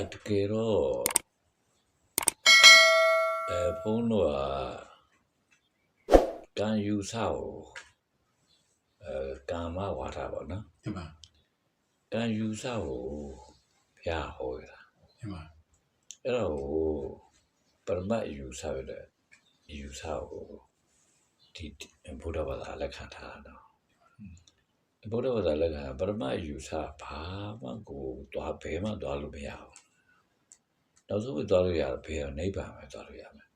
အတကယ်တော့အဲဘုန်းတော်ကကံယူဆောက်အဲကာမဝါဒပေါ့နော်ဒီမှာကံယူဆောက်ကိုဘုရားဟောရတာဒီမှာအဲ့တော့ပရမတ်ယူဆောက်ရတဲ့ယူဆောက်ကိုဒီဘုရားဘာသာလက်ခံထားတာ နော်ဘုရားဘာသာလက်ခံပရမတ်ယူဆောက်ဘာမှကိုသွားဘယ်မှသွားလို့မရဘူးနောက်ဆုံးသွားလို့ရတယ်ဘယ်နိဗ္ဗာန်ပဲသွားလို့ရမယ်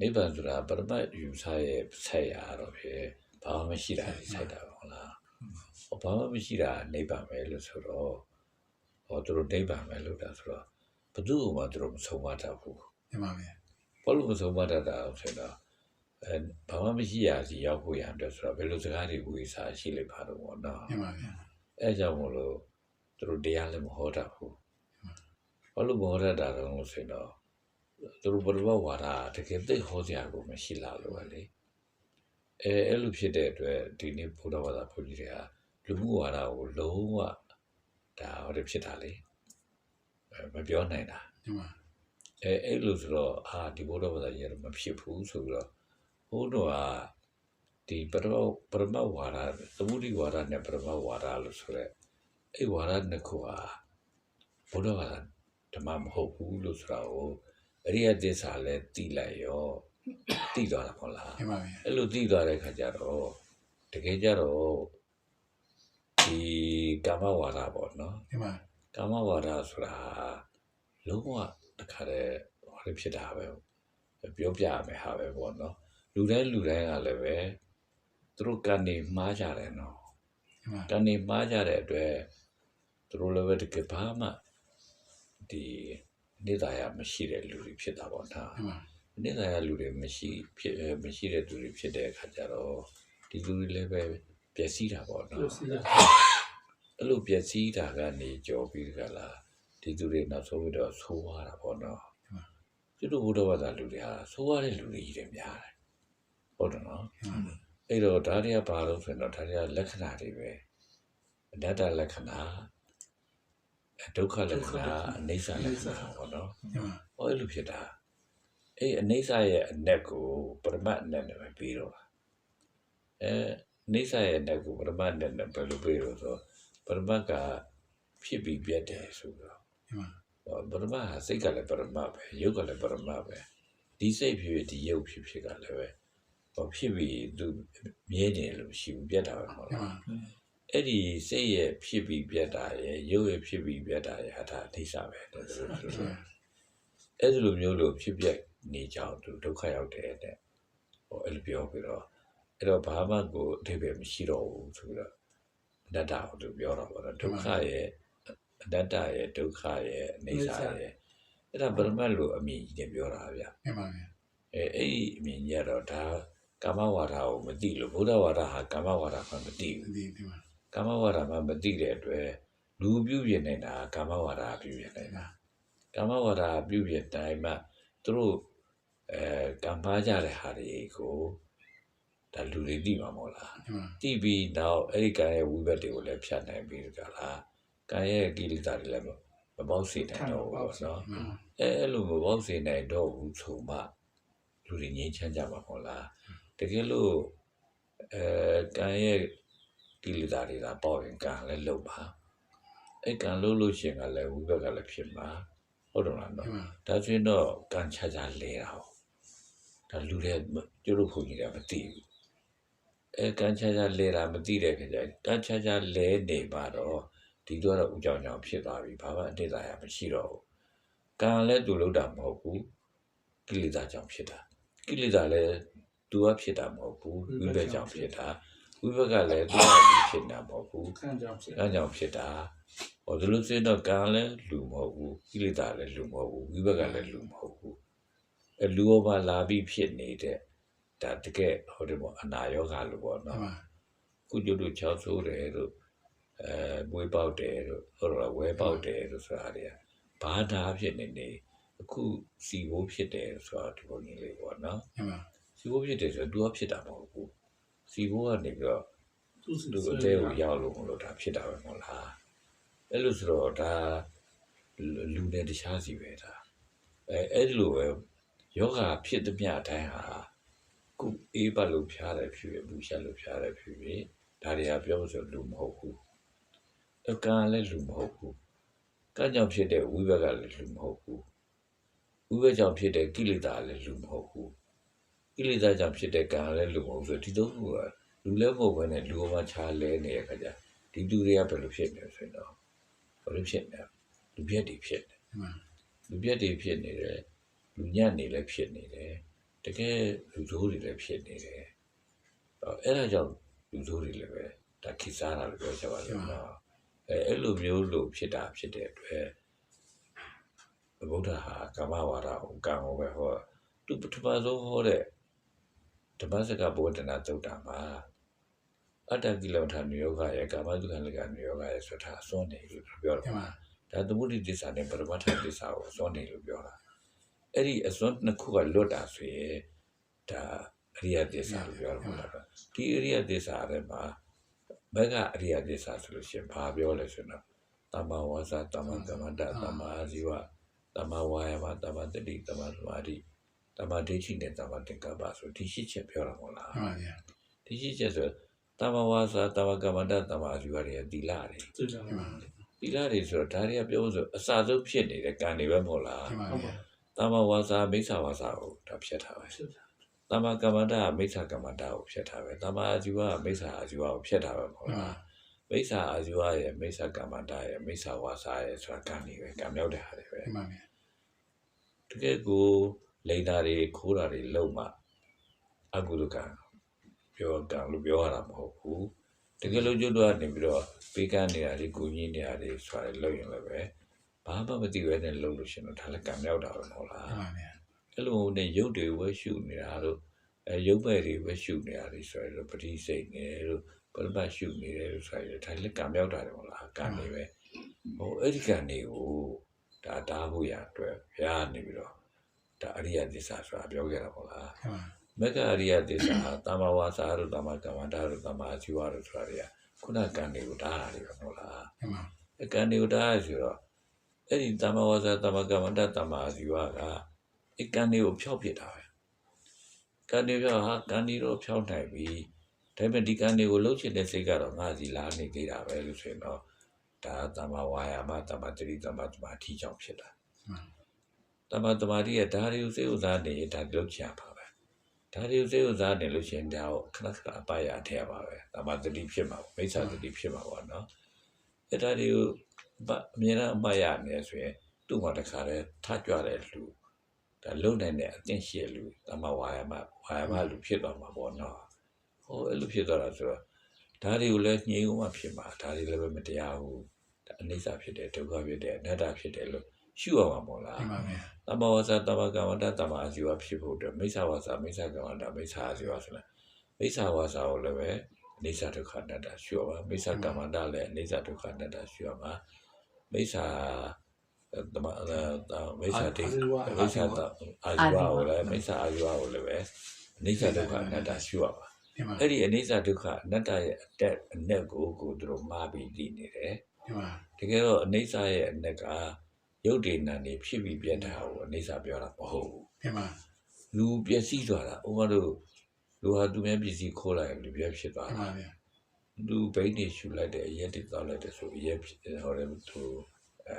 နိဗ္ဗာန်ဆိုတာပရမတ်ယူဆောက်ရဲ့ဆက်ရတော့ဖြစ်ဘာမှမရှိတာဆက်တာဟုတ်လားဘာမှမရှိတာနိဗ္ဗာန်ပဲလို့ဆိုတော့ဟောသူတို့နိဗ္ဗာန်ပဲလို့တာဆိုတော့ဘယ်သူမှသူတို့မဆုံးမတတ်ဘူးဒီမှာပဲဘာလို့မဆုံးမတတ်တာလဲဆိုတော့ အဲဘာမှမရှိရစီရောက်ဖို့ရတဲ့ဆိုတော့ဘယ်လိုစကားတွေဝေစာရှိလိမ့်ပါတော့ဗောနော်ဒီမှာပဲအဲကြောင့်မလို့သူတို့တရားလည်းမဟောတတ်ဘူးဘာလို့မဟောတတ်တာလဲလို့ဆိုတော့သူတို့ဘယ်လိုဝါဒတကယ်သိဟောစရာကိုမရှိလာလို့ပဲလေအဲအဲ့လိုဖြစ်တဲ့အတွက်ဒီနေ့ဘုရားဘာသာဘုန်းကြီးတွေကလူမှုဝါဒကိုလုံးဝဒါဟောတယ်ဖြစ်တာလေအဲမပြောနိုင်တာဒီမှာအဲအဲ့လိုဆိုတော့အာဒီဘုရားဘာသာကြီးကတော့မဖြစ်ဘူးဆိုပြီးတော့ ဘုရားကဒီပရမပရမဝါဒသမုဒိဝါဒနဲ့ပရမဝါဒလို့ဆိုရက်အဲ့ဝါဒနှစ်ခုဟာဘုရားဘာသာဓမ္မမဟုတ်ဘူးလို့ဆိုတာကိုအရိယသစ္စာလည်းသိလိုက်ရောသိသွားတာမဟုတ်လားဒီမှာပဲအဲ့လိုသိသွားတဲ့ခါကျတော့တကယ်ကြတော့ဒီကာမဝါဒပေါ့နော်ဒီမှာကာမဝါဒဆိုတာလုံးဝတခါတည်းဟောရဖြစ်တာပဲပြောပြရမယ်ဟာပဲပေါ့နော် လူတိုင်းလူတိုင်းကလည်းပဲသူတို့ကနေမှားကြတယ်နော်ဒီမှာကနေမှားကြတဲ့အတွက်သူတို့လည်းပဲတကယ်ဘာမှဒီနေတာရမရှိတဲ့လူတွေဖြစ်တာပေါ့နော်ဒီမှာနေတာရလူတွေမရှိဖြစ်အဲမရှိတဲ့လူတွေဖြစ်တဲ့အခါကျတော့ဒီလူတွေလည်းပဲပျက်စီးတာပေါ့နော်အဲ့လိုပျက်စီးတာကနေကြော်ပြီးတကလားဒီသူတွေနောက်ဆုံးပြီးတော့ဆိုးသွားတာပေါ့နော်ကျွတ်တို့ဘုဒ္ဓဘာသာလူတွေဟာဆိုးသွားတဲ့လူတွေကြီးတယ်များတယ် ဟုတ်တယ်နော်ဒီမှာအဲ့တော့ဒါတွေကဘာလို့ဆိုရင်တော့ဒါတွေကလက္ခဏာတွေပဲအနတ္တလက္ခဏာအဒုက္ခလက္ခဏာအနိစ္စလက္ခဏာပေါ့နော်ဒီမှာဟောအဲ့လိုဖြစ်တာအဲ့အနိစ္စရဲ့အနက်ကိုပရမတ်အနက်နဲ့ပဲပြီးတော့တာအဲအနိစ္စရဲ့အနက်ကိုပရမတ်အနက်နဲ့ဘယ်လိုပြီးတော့ဆိုပရမတ်ကဖြစ်ပြီးပြတ်တယ်ဆိုတော့ဒီမှာဟောပရမတ်ဟာစိတ်ကလည်းပရမတ်ပဲရုပ်ကလည်းပရမတ်ပဲဒီစိတ်ဖြစ်ဖြစ်ဒီရုပ်ဖြစ်ဖြစ်ကလည်းပဲဟော ဖြစ်ပြီးသူမြဲတယ်လို့မရှိဘူးပြတ်တာပဲဟုတ်ဒီလားမှာအဲ့ဒီစိတ်ရဲ့ဖြစ်ပြီးပြတ်တာရဲ့ရုပ်ရဲ့ဖြစ်ပြီးပြတ်တာရဲ့ဟာဒါအနိစ္စပဲတဲ့ဆိုတော့အဲ့ဒီလိုမျိုးလို့ဖြစ်ပျက်နေကြအောင်သူဒုက္ခရောက်တယ်တဲ့ဟိုအဲ့လိုပြောပြီးတော့အဲ့တော့ဘာမှကိုအထိပ္ပယ်မရှိတော့ဘူးဆိုပြီးတော့အနတ္တကိုသူပြောတော့ဗောနော်ဒုက္ခရဲ့အနတ္တရဲ့ဒုက္ခရဲ့အနေစာရဲ့အဲ့ဒါဗရမတ်လို့အမြင်ကြီးနဲ့ပြောတာဗျဒီမှာပဲအဲအဲ့ဒီအမြင်ကြီးကတော့ဒါ ကာမဝါဒကိုမသိလို့ဘုရားဝါဒဟာကာမဝါဒမှမသိဘူးဒီဒီမှာကာမဝါဒမှမသိတဲ့အတွက်လူပြုပြင်နေတာကာမဝါဒပြုပြင်နေတာကာမဝါဒပြုပြင်တိုင်းမှာသူတို့အဲကံပါကြတဲ့ဟာတွေကိုဒါလူတွေသိမှာမဟုတ်လားဒီမှာသိပြီးတော့အဲ့ဒီကံရဲ့ဝိဘတ်တွေကိုလည်းဖြတ်နိုင်ပြီးကြလားကံရဲ့ကိလေသာတွေလည်းမမပေါက်စေနိုင်တော့ဘူးပေါ့နော်ဒီမှာအဲအဲ့လိုမပေါက်စေနိုင်တော့ဘူးဆိုမှလူတွေငြိမ်းချမ်းကြမှာမဟုတ်လားတ ကယ်လို့အဲကံရဲ့ကိလေသာတွေသာပေါ့ရင်ကံလည်းလုံပါအဲ့ကံလုံလို့ရှိရင်ကလည်းဝိဘတ်ကလည်းဖြစ်မှာဟုတ်တယ်မလားဒီနော်မှာဒါဆိုရင်တော့ကံချာချာလဲတာဟုတ်ဒါလူတွေကျတို့ခွန်ကြီးကမသိဘူးအဲကံချာချာလဲတာမသိတဲ့ခါကျရင်ကံချာချာလဲနေပါတော့ဒီတော့တော့ဥကြောင်ကြောင်ဖြစ်သွားပြီဘာမှအတိတ်သာရမရှိတော့ဘူးကံလည်းသူလုပ်တာမဟုတ်ဘူးကိလေသာကြောင့်ဖြစ်တာကိလေသာလည်း သူကဖြစ်တာမဟုတ်ဘူးဝိဘက်ကြောင့်ဖြစ်တာဝိဘက်ကလည်းသူကဖြစ်တာမဟုတ်ဘူးခံကြောင်ဖြစ်အဲကြောင့်ဖြစ်တာဟောဒီလိုဆိုရင်တော့ကံလည်းလူမဟုတ်ဘူးကိလေသာလည်းလူမဟုတ်ဘူးဝိဘက်ကလည်းလူမဟုတ်ဘူးအဲလူဘောမှာလာပြီးဖြစ်နေတဲ့ဒါတကယ်ဟိုဒီပေါ့အနာယောဂလို့ပေါ့ဒီနော်မှာခုကျတို့ချောက်ဆိုးတယ်တို့အဲမွေးပေါက်တယ်တို့ဟိုတော့ဝဲပေါက်တယ်တို့ဆိုတာတွေကဘာသာဖြစ်နေနေအခုစီဘိုးဖြစ်တယ်ဆိုတာဒီပုံကြီးလေးပေါ့နော်ဒီမှာ စီဘိုးဖြစ်တယ်ဆိုတော့ तू ကဖြစ်တာမဟုတ်ဘူးစီဘိုးကနေပြီးတော့သူ့စီလူအသေးကိုရောက်လို့မလို့ဒါဖြစ်တာပဲမဟုတ်လားအဲ့လိုဆိုတော့ဒါလူလူနဲ့တခြားစီပဲဒါအဲအဲ့ဒီလိုပဲယောဂဖြစ်တဲ့မြအတိုင်းဟာခုအေးပတ်လို့ဖျားတယ်ဖြစ်ဖြစ်ဘူးရှက်လို့ဖျားတယ်ဖြစ်ဖြစ်ဒါတွေကပြောလို့ဆိုလူမဟုတ်ဘူးအကံလည်းလူမဟုတ်ဘူးကံကြောင့်ဖြစ်တဲ့ဝိဘက်ကလည်းလူမဟုတ်ဘူးဝိဘက်ကြောင့်ဖြစ်တဲ့ကိလေသာလည်းလူမဟုတ်ဘူး ကိလေသာကြောင့်ဖြစ်တဲ့ကံလည်းလူမဟုတ်ဘူးဆိုဒီသုံးခုကလူလည်းမဟုတ်ဘဲနဲ့လူအမချားလဲနေတဲ့ခါကျဒီလူတွေကဘယ်လိုဖြစ်နေလဲဆိုတော့ဘယ်လိုဖြစ်နေလဲလူပြက်တွေဖြစ်နေမှန်လူပြက်တွေဖြစ်နေတယ်လူညံ့နေလည်းဖြစ်နေတယ်တကယ်လူဆိုးတွေလည်းဖြစ်နေတယ်အော်အဲ့ဒါကြောင့်လူဆိုးတွေလည်းပဲဒါခိစားတာလို့ပြောချင်ပါလိမ့်မယ်အဲအဲ့လိုမျိုးလို့ဖြစ်တာဖြစ်တဲ့အတွက်ဗုဒ္ဓဟာကာမဝါဒကိုကံကိုပဲဟောသူပထမဆုံးဟောတဲ့ ဓမ္မစကဘောဓနာသုတ်တာမှာအတ္တကိလမထာနိယောဂရဲ့ကာမတုခံလကနိယောဂရဲ့ဆိုတာအစွန်းနေလို့ပြောတယ်မှမှာန်ဒါသမုဒိသစ္စာနဲ့ပရမတ္ထသစ္စာကိုအစွန်းနေလို့ပြောတာအဲ့ဒီအစွန်းနှစ်ခုကလွတ်တာဆိုရင်ဒါအရိယသစ္စာလို့ပြောတာပါဒီအရိယသစ္စာထဲမှာဘက်ကအရိယသစ္စာဆိုလို့ရှိရင်ဘာပြောလဲဆိုတော့တမ္မာဝါစာတမ္မာကမ္မန္တတမ္မာအာဇီဝတမ္မာဝါယာမတမ္မာတတိတမ္မာသမာဓိ တမ္မာဒိဋ္ဌိနဲ့တမ္မာသင်္ကပ္ပဆိုဒီရှိချက်ပြောတာမဟုတ်လားမှန်ပါဗျာဒီရှိချက်ဆိုတမ္မာဝါစာတမ္မာကမ္မန္တတမ္မာအာဇီဝတွေသီလတွေသိကြမှန်ပါပါသီလတွေဆိုတော့ဒါတွေကပြောလို့ဆိုအစာဆုံးဖြစ်နေတဲ့ကံတွေပဲမဟုတ်လားမှန်ပါဗျာတမ္မာဝါစာမိစ္ဆာဝါစာကိုဒါဖြတ်ထားပဲဖြစ်တာတမ္မာကမ္မန္တကမိစ္ဆာကမ္မန္တကိုဖြတ်ထားပဲတမ္မာအာဇီဝကမိစ္ဆာအာဇီဝကိုဖြတ်ထားပဲမဟုတ်လားမိစ္ဆာအာဇီဝရဲ့မိစ္ဆာကမ္မန္တရဲ့မိစ္ဆာဝါစာရဲ့ဆိုတာကံတွေပဲကံမြောက်တဲ့ဟာတွေပဲမှန်ပါဗျာတကယ်ကို လိန်တာတွေခိုးတာတွေလုံးမှအကုသကံပြောကံလို့ပြောရတာမဟုတ်ဘူးတကယ်လို့ကျွတ်တော့နေပြီးတော့ပေးကမ်းနေတာတွေကိုကြီးနေတာတွေဆိုတာလုံးရင်လည်းပဲဘာမှမသိဘဲနဲ့လုံးလို့ရှရင်တော့ဒါလည်းကံမြောက်တာပဲမဟုတ်လားမှန်ပါဗျာအဲ့လိုနဲ့ရုပ်တွေဝဲရှုနေတာတို့အဲရုပ်ပဲတွေဝဲရှုနေတာတွေဆိုရတော့ပတိစိတ်နေတို့ပရပတ်ရှုနေတယ်လို့ဆိုရတော့ဒါလည်းကံမြောက်တာတယ်မဟုတ်လားကံနေပဲဟိုအဲ့ဒီကံတွေကိုဒါတားဖို့ရအတွက်ဘုရားနေပြီးတော့ ဒါအရိယသစ္စာဆိုတာပြောခဲ့တာမဟုတ်လားမှန်ပါမက္ကအရိယသစ္စာဟာတမ္မာဝါစာတို့တမ္မာကမ္မန္တာတို့တမ္မာအာဇီဝတို့ဆိုတာတွေကခုနကံတွေကိုတားတာတွေပဲမဟုတ်လားမှန်ပါအကံတွေကိုတားရဆိုတော့အဲ့ဒီတမ္မာဝါစာတမ္မာကမ္မန္တတမ္မာအာဇီဝကအကံတွေကိုဖျောက်ပစ်တာပဲကံတွေဖျောက်ဟာကံတွေတော့ဖျောက်နိုင်ပြီဒါပေမဲ့ဒီကံတွေကိုလှုပ်ချင်တဲ့စိတ်ကတော့ငါစီလာနေသေးတာပဲလို့ဆိုရင်တော့ဒါတမ္မာဝါယာမတမ္မာတတိတမ္မာသမာဓိကြောင့်ဖြစ်တာ မှန်တမ္မာသမာဓိရဲ့ဒါတွေကိုစိတ်ဥစားနေရင်ဒါလှုပ်ချင်ပါပဲဒါတွေကိုစိတ်ဥစားနေလို့ရှိရင်ဒါကိုခဏခဏအပါရအထည့်ရပါပဲတမ္မာတတိဖြစ်မှာပေါ့မိစ္ဆာတတိဖြစ်မှာပေါ့နော်အဲ့ဒါတွေကိုအပအမြဲတမ်းအပါရနေဆိုရင်သူ့မှာတစ်ခါတည်းထကြွတဲ့လူဒါလုံနိုင်တဲ့အသင့်ရှိတဲ့လူတမ္မာဝါယာမဝါယာမလူဖြစ်သွားမှာပေါ့နော်ဟိုအဲ့လိုဖြစ်သွားတာဆိုတော့ဒါတွေကိုလည်းညှိဦးမှဖြစ်မှာဒါတွေလည်းပဲမတရားဘူးဒါအနိစ္စဖြစ်တယ်ဒုက္ခဖြစ်တယ်အနတ္တဖြစ်တယ်လို့ ရှုရမှာပေါ့လားမှန်ပါဗျာတမ္မဝါစာတမ္မကမ္မန္တတမ္မအာဇီဝဖြစ်ဖို့အတွက်မိစ္ဆာဝါစာမိစ္ဆာကမ္မန္တမိစ္ဆာအာဇီဝဆိုလဲမိစ္ဆာဝါစာကိုလည်းပဲအိစ္ဆဒုက္ခအနတ္တရှုရပါမိစ္ဆာကမ္မန္တလည်းအိစ္ဆဒုက္ခအနတ္တရှုရပါမိစ္ဆာတမမိစ္ဆာတိမိစ္ဆာအာဇီဝကိုလည်းမိစ္ဆာအာဇီဝကိုလည်းပဲအိစ္ဆဒုက္ခအနတ္တရှုရပါမှန်ပါအဲ့ဒီအိစ္ဆဒုက္ခအနတ္တရဲ့အတက်အနက်ကိုကိုသူတို့မှားပြီးသိနေတယ်မှန်ပါတကယ်တော့အိစ္ဆရဲ့အနက်က ရုပ်တည်နာနေဖြစ်ပြီးပြတ်တာကိုအိစ္ဆပြောတာမဟုတ်ဘူးမှန်ပါလူပျက်စီးသွားတာဥပမာတို့လူဟာသူများပစ္စည်းခိုးလိုက်ရင်လူပြက်ဖြစ်သွားမှန်တာပါဗျာလူဘိန်းနေရှူလိုက်တယ်အရက်တွေတောက်လိုက်တယ်ဆိုအရက်ဖြစ်ဟောတယ်သူ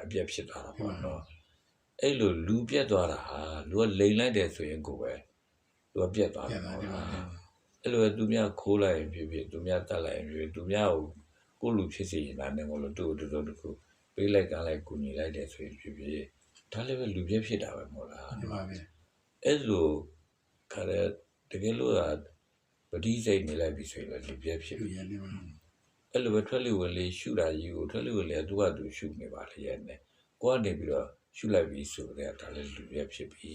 အပြက်ဖြစ်သွားတာပေါ့နော်အဲ့လိုလူပြက်သွားတာဟာလူကလိန်လိုက်တယ်ဆိုရင်ကိုပဲလူကပြက်သွားပြတယ်န်ပါပေါ့ဗျာနော်အဲ့လိုပဲသူများခိုးလိုက်ရင်ဖြစ်ဖြစ်သူများတတ်လိုက်ရင်ဖြစ်ဖြစ်သူများကိုကိုယ့်လူဖြစ်စီရင်တာနဲ့မလို့သူ့ကိုတော်တော်တခု ပေးလိုက်ကမ်းလိုက်ကူညီလိုက်တယ်ဆိုရင်ဖြစ်ဖြစ်ဒါလည်းပဲလူပြက်ဖြစ်တာပဲမဟုတ်လားမှန်ပါဗျာအဲ့လိုခါတဲ့တကယ်လို့ကပတိစိတ်နေလိုက်ပြီဆိုရင်လည်းလူပြက်ဖြစ်လူပြီရနေပါအဲ့လိုပဲထွက်လေဝင်လေရှုတာကြီးကိုထွက်လေဝင်လေသူကသူရှုနေပါလေရဲ့နဲ့ကိုကနေပြီးတော့ရှုလိုက်ပြီဆိုတော့ဒါလည်းလူပြက်ဖြစ်ပြီ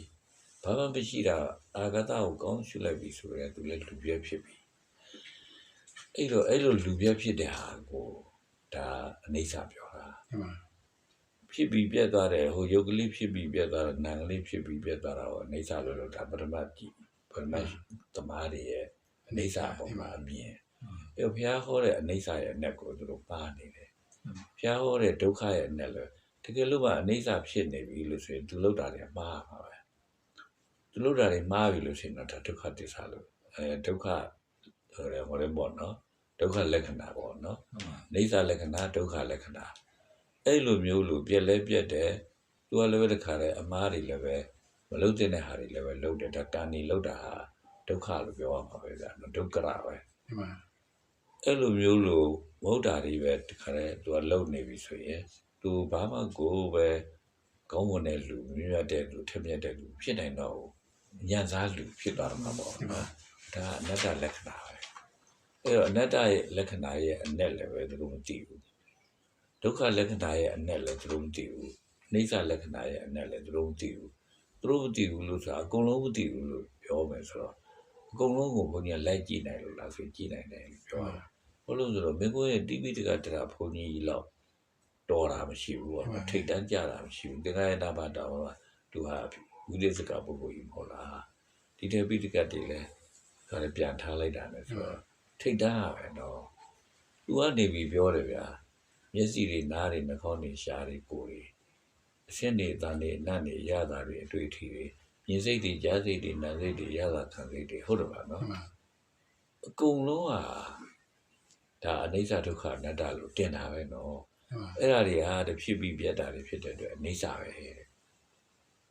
ဘာမှမရှိတာအာဂတကိုကောင်းရှုလိုက်ပြီဆိုတော့သူလည်းလူပြက်ဖြစ်ပြီအဲ့တော့အဲ့လိုလူပြက်ဖြစ်တဲ့ဟာကိုဒါအနေစာပြောတာမှန်ပါ ဖြစ်ပြီးပြတ်သွားတယ်ဟိုယုတ်ကလေးဖြစ်ပြီးပြတ်သွားတယ်နာမ်ကလေးဖြစ်ပြီးပြတ်သွားတာကိုအနေစာလို့လို့ဒါပထမကြည့်ပထမသမားတွေရဲ့အနေစာပုံမှာအမြင်အဲဘုရားဟောတဲ့အနေစာရဲ့အနက်ကိုသူတို့ပါနေတယ်ဘုရားဟောတဲ့ဒုက္ခရဲ့အနက်လည်းတကယ်လို့မှအနေစာဖြစ်နေပြီလို့ဆိုရင်သူလောက်တာတွေမှားပါပဲသူလောက်တာတွေမှားပြီလို့ဆိုရင်တော့ဒါဒုက္ခသစ္စာလို့အဲဒုက္ခဟိုလေဟိုလေပေါ့နော်ဒုက္ခလက္ခဏာပေါ့နော်ဟုတ်ပါနေစာလက္ခဏာဒုက္ခလက္ခဏာ အဲ့လိုမျိုးလို့ပြက်လဲပြက်တယ်သူကလည်းပဲတခါတည်းအမားတွေလည်းပဲမလုတဲ့တဲ့ဟာတွေလည်းပဲလုတယ်ဒါတာနီလုတာဟာဒုက္ခလို့ပြောရမှာပဲဗျာနော်ဒုက္ခရပဲဒီမှာအဲ့လိုမျိုးလို့မဟုတ်တာတွေပဲတခါတည်းသူကလုံနေပြီဆိုရင်သူဘာမှကိုပဲကောင်းမွန်တဲ့လူမြတ်တဲ့လူထက်မြက်တဲ့လူဖြစ်နိုင်တော့ဘူးညံစားလူဖြစ်သွားမှာပေါ့နော်ဒါကအနတ္တလက္ခဏာပဲအဲ့တော့အနတ္တရဲ့လက္ခဏာရဲ့အ내လည်းပဲသူတို့မသိဘူး ဒုက္ခလက္ခဏာရဲ့အ내လည်းသူတို့မသိဘူးအိဋ္ဌလက္ခဏာရဲ့အ내လည်းသူတို့မသိဘူးသူတို့မသိဘူးလို့ဆိုတာအကုန်လုံးမသိဘူးလို့ပြောမယ်ဆိုတော့အကုန်လုံးကိုဘုန်းကြီးကလိုက်ကြည့်နိုင်လို့လားဆိုကြည့်နိုင်တယ်လို့ပြောတာဘာလို့လဲဆိုတော့မင်းကိုရဲ့တိပိတကတရာဘုန်းကြီးကြီးလောက်တော်တာမရှိဘူးပေါ့နော်ထိတ်တန်းကြတာမရှိဘူးတင်္ဂရဏဘာတော်ကသူဟာဝိသေစကပုဂ္ဂိုလ်ကြီးမဟုတ်လားဒီတေပိတကတွေလည်းဒါလည်းပြန်ထားလိုက်တာနဲ့ဆိုတော့ထိတ်တန်းရပဲနော်သူကနေပြီးပြောတယ်ဗျာ မျက်စိတွေနားတွေနှာခေါင်းတွေရှားတွေကိုယ်တွေအရှင်းနေတန်နေနတ်နေရတာတွေအတွေ့အထိတွေမြင်စိတ်တွေကြားစိတ်တွေနားစိတ်တွေရတာခံစိတ်တွေဟုတ်တယ်ပါနော်ဒီမှာအကုန်လုံးဟာဒါအနိစ္စဒုက္ခအနတ္တလို့တင်တာပဲနော်ဒီမှာအဲ့ဒါတွေဟာတဖြစ်ပြီးပြတ်တာတွေဖြစ်တဲ့အတွက်အနိစ္စပဲတဲ့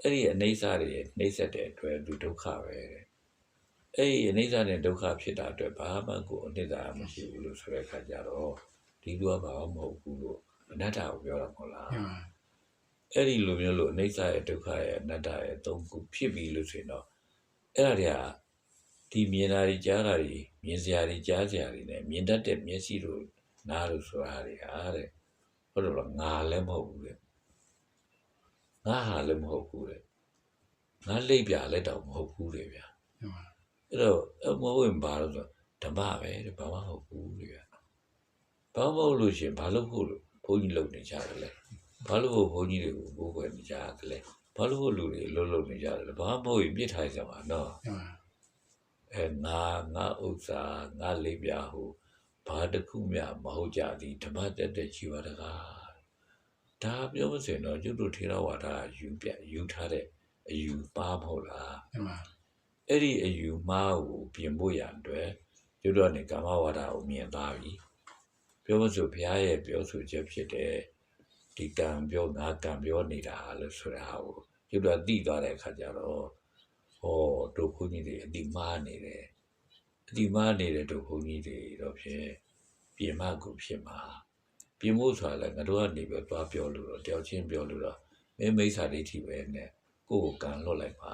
အဲ့ဒီအနိစ္စတွေနှိမ့်ဆက်တဲ့အတွက်သူဒုက္ခပဲတဲ့အဲ့ဒီအနိစ္စနဲ့ဒုက္ခဖြစ်တာအတွက်ဘာမှကိုအနိစ္စမရှိဘူးလို့ဆိုတဲ့အခါကျတော့ ဒီလူကဘာမှမဟုတ်ဘူးလို့အနတ္တကိုပြောတာမဟုတ်လားဒီမှာအဲ့ဒီလိုမျိုးလို့အနိစ္စရဲ့ဒုက္ခရဲ့အနတ္တရဲ့သုံးခုဖြစ်ပြီလို့ဆိုရင်တော့အဲ့ဒါတွေကဒီမြင်တာတွေကြားတာတွေမြင်စရာတွေကြားစရာတွေ ਨੇ မြင်တတ်တဲ့မျက်စိတို့နားတို့ဆိုတာတွေဟာတဲ့ဟုတ်တယ်လို့ငါလည်းမဟုတ်ဘူးတဲ့ငါဟာလည်းမဟုတ်ဘူးတဲ့ငါလိပ်ပြလည်းတော့မဟုတ်ဘူးတဲ့ဗျာဒီမှာအဲ့တော့အမဟုတ်ရင်ဘာလို့ဆိုဓမ္မပဲတဲ့ဘာမှမဟုတ်ဘူးတဲ့ဗျာ ဘာမှမဟုတ်လို့ရှရင်ဘာလို့ဟုတ်လို့ဘုန်းကြီးလုံနေကြတယ်လဲဘာလို့ဘုန်းကြီးတွေကိုဘိုးကွယ်နေကြရတယ်လဲဘာလို့လူတွေလှုပ်လှုပ်နေကြတယ်လဲဘာမှမဟုတ်ရင်ပြစ်ထားကြမှာနော်ဒီမှာအဲငါငါဥစ္စာငါလေးပြဟုဘာတစ်ခုမျှမဟုတ်ကြသည်ဓမ္မတက်တဲ့ជីវတကားဒါပြောမစင်တော့ကျွတ်တို့ထေရဝါဒယူပြယူထားတဲ့အယူပါမဟုတ်လားဒီမှာအဲ့ဒီအယူမှားကိုပြင်ဖို့ရန်အတွက်ကျွတ်တော့နေကာမဝါဒကိုမြင်သားပြီ ပြောမစို့ဘုရားရဲ့ပြောဆိုချက်ဖြစ်တဲ့ဒီကံပြောငါကံပြောနေတာလို့ဆိုတာကိုကျွတ်တော့သိသွားတဲ့အခါကျတော့ဟောတို့ခွန်ကြီးတွေအတိမားနေတယ်အတိမားနေတဲ့တို့ခွန်ကြီးတွေတော့ဖြင့်ပြင်မကိုဖြစ်မှာပြင်ဖို့ဆိုတာလည်းငါတို့ကနေပဲသွားပြောလို့တော့တယောက်ချင်းပြောလို့တော့မင်းမိစ္ဆာဒိဋ္ဌိပဲနဲ့ကိုယ့်ကိုကံလွတ်လိုက်ပါ